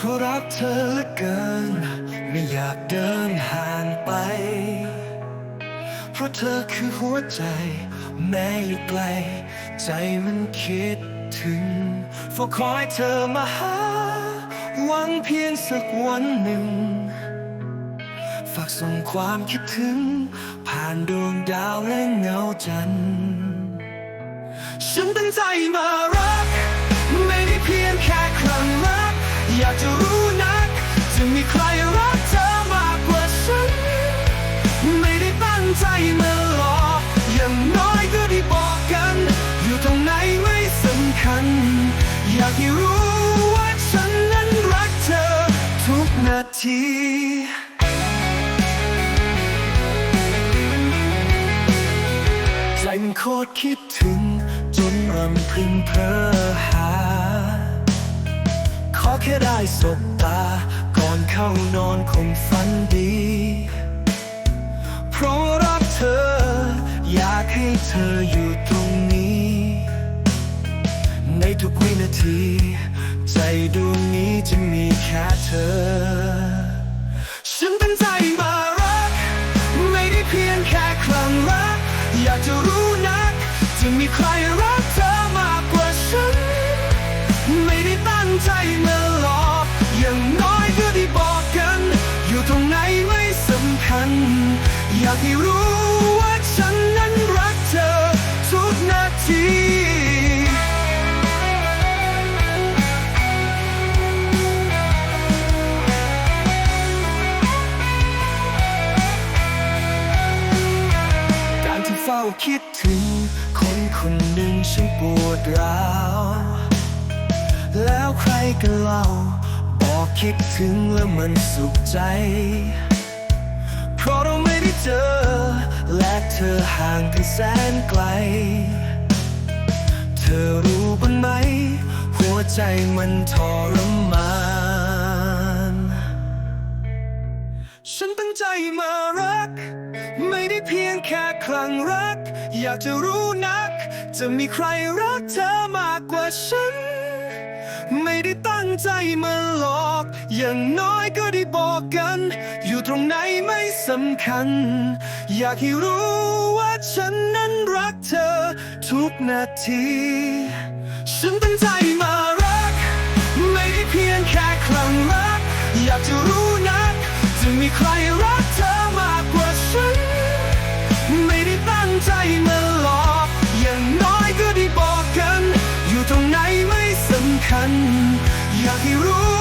เพราะรักเธอเหลือเกิน ไม่อยากเดินห่างไป เพราะเธอคือหัวใจ แม้อยู่ไกล ใจมันคิดถึงเฝ้าคอยเธอมาหา หวังเพียงสักวันหนึ่ง ฝากส่งความคิดถึง ผ่านดวงดาวและเงาจันทร์ฉันตั้งใจมา อยากจะรู้นัก จะมีใครรักเธอมากกว่าฉัน ไม่ได้ตั้งใจมาหลอกอย่างน้อยก็ได้บอกกัน อยู่ตรงไหนไม่สำคัญ อยากให้รู้ว่าฉันนั้นรักเธอ ทุกนาทีใจมันโคตรคิดถึง จนรำพึงเพ้อหาขอ เข้านอนคงฝันดี เพราะรักเธอ อยากให้เธออยู่ตรงนี้ ในทุกวินาที ใจดวงนี้จะมีแค่เธอ ฉันตั้งใจมารัก ไม่ได้เพียงแค่ครั้งรัก อยากจะรู้นัก จะมีใครากให้รู้ว่าฉันนั้นรักเธอทุกนาทีการที่เฝ้าคิดถึงคนคนหนึ่งฉันปวดร้าวแล้วใครกันเล่าบอกคิดถึงแล้วมันสุขใจ ธอห่างกันแสนไกล เธอรู้บ้างไหม หัวใจมันทรมาน ฉันตั้งใจมารัก ไม่ได้เพียงแค่ครั้งรัก อยากจะรู้นัก จะมีใครรักเธอมากกว่าฉัน ไม่ได้ตั้งใจมาหลอก อย่างน้อยก็ได้บอกกัน สำคัญ อยากให้รู้ว่าฉันนั้นรักเธอ ทุกนาที ฉันตั้งใจมารัก ไม่ได้เพียงแค่ครั้งรัก อยากจะรู้นัก จะมีใครรักเธอมากกว่าฉัน ไม่ได้ตั้งใจมาหลอก อย่างน้อยก็ได้บอกกัน อยู่ตรงไหนไม่สำคัญ อยากให้รู้